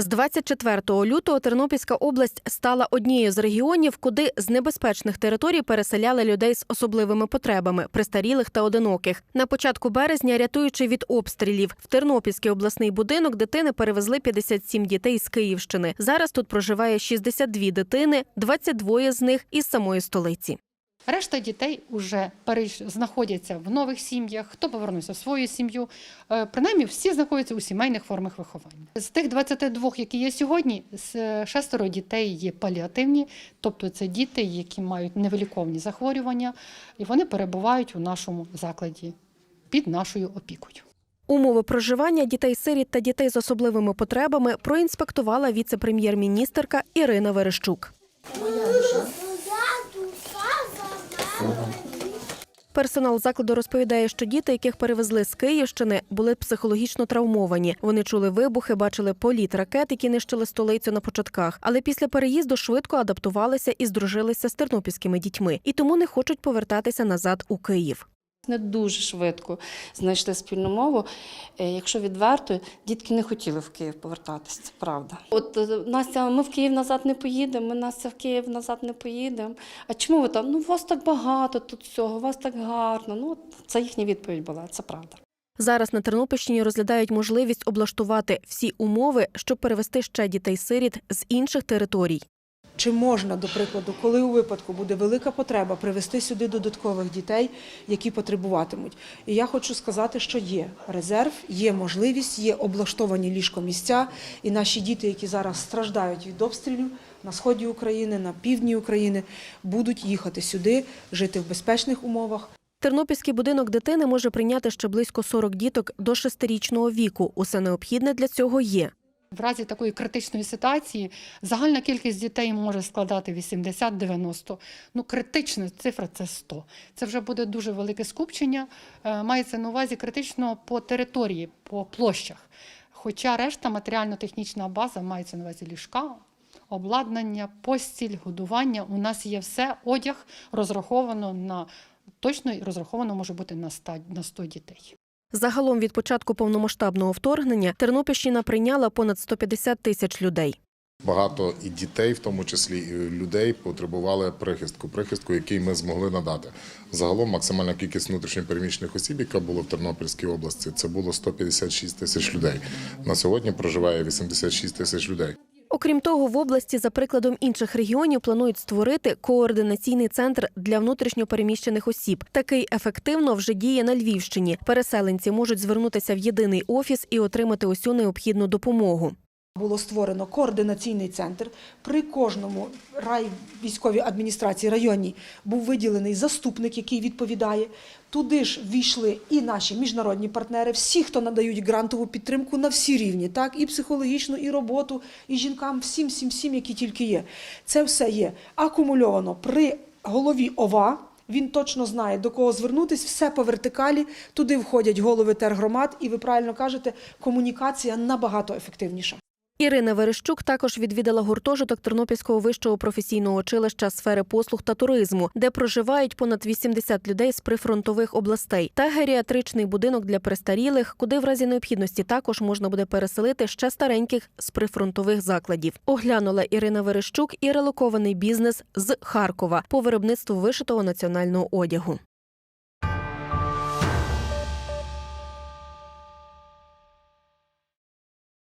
З 24 лютого Тернопільська область стала однією з регіонів, куди з небезпечних територій переселяли людей з особливими потребами престарілих та одиноких. На початку березня, рятуючи від обстрілів, в Тернопільський обласний будинок дитини перевезли 57 дітей з Київщини. Зараз тут проживає 62 дитини, 22 з них із самої столиці. Решта дітей вже знаходяться в нових сім'ях, хто повернувся в свою сім'ю. Е, Принаймні всі знаходяться у сімейних формах виховання. З тих 22, які є сьогодні, шестеро дітей є паліативні, тобто це діти, які мають невиліковні захворювання, і вони перебувають у нашому закладі під нашою опікою. Умови проживання дітей-сиріт та дітей з особливими потребами проінспектувала віце-прем'єр-міністерка Ірина Верещук. Персонал закладу розповідає, що діти, яких перевезли з Київщини, були психологічно травмовані. Вони чули вибухи, бачили політ ракет, які нищили столицю на початках. Але після переїзду швидко адаптувалися і здружилися з тернопільськими дітьми, і тому не хочуть повертатися назад у Київ. Не дуже швидко знайшли спільну мову. Е, Якщо відверто, дітки не хотіли в Київ повертатися, це правда. От е, Настя, ми в Київ назад не поїдемо, ми Настя в Київ назад не поїдемо. А чому ви там? Ну, вас так багато тут всього, вас так гарно. Ну, це їхня відповідь була, це правда. Зараз на Тернопільщині розглядають можливість облаштувати всі умови, щоб перевести ще дітей-сиріт з інших територій. Чи можна, до прикладу, коли у випадку буде велика потреба привезти сюди додаткових дітей, які потребуватимуть? І я хочу сказати, що є резерв, є можливість, є облаштовані ліжкомісця, і наші діти, які зараз страждають від обстрілів на сході України, на півдні України, будуть їхати сюди, жити в безпечних умовах. Тернопільський будинок дитини може прийняти ще близько 40 діток до шестирічного віку. Усе необхідне для цього є. В разі такої критичної ситуації загальна кількість дітей може складати 80-90. Ну, критична цифра це 100. Це вже буде дуже велике скупчення. Е, Мається на увазі критично по території, по площах. Хоча решта матеріально-технічна база мається на увазі ліжка, обладнання, постіль, годування. У нас є все, одяг розраховано на точно розраховано може бути на 100 дітей. Загалом від початку повномасштабного вторгнення Тернопільщина прийняла понад 150 тисяч людей. Багато і дітей, в тому числі і людей, потребували прихистку, прихистку, який ми змогли надати. Загалом максимальна кількість внутрішньопереміщених осіб, яка була в Тернопільській області, це було 156 тисяч людей. На сьогодні проживає 86 тисяч людей. Окрім того, в області, за прикладом інших регіонів, планують створити координаційний центр для внутрішньопереміщених осіб. Такий ефективно вже діє на Львівщині. Переселенці можуть звернутися в єдиний офіс і отримати усю необхідну допомогу. Було створено координаційний центр. При кожному рай військовій адміністрації районній був виділений заступник, який відповідає. Туди ж війшли і наші міжнародні партнери, всі, хто надають грантову підтримку на всі рівні, так і психологічну, і роботу, і жінкам, всім, всім, всім, які тільки є. Це все є акумульовано при голові ОВА. Він точно знає, до кого звернутись, все по вертикалі. Туди входять голови тергромад, і ви правильно кажете, комунікація набагато ефективніша. Ірина Верещук також відвідала гуртожиток Тернопільського вищого професійного училища сфери послуг та туризму, де проживають понад 80 людей з прифронтових областей, та геріатричний будинок для престарілих, куди в разі необхідності також можна буде переселити ще стареньких з прифронтових закладів. Оглянула Ірина Верещук і релокований бізнес з Харкова по виробництву вишитого національного одягу.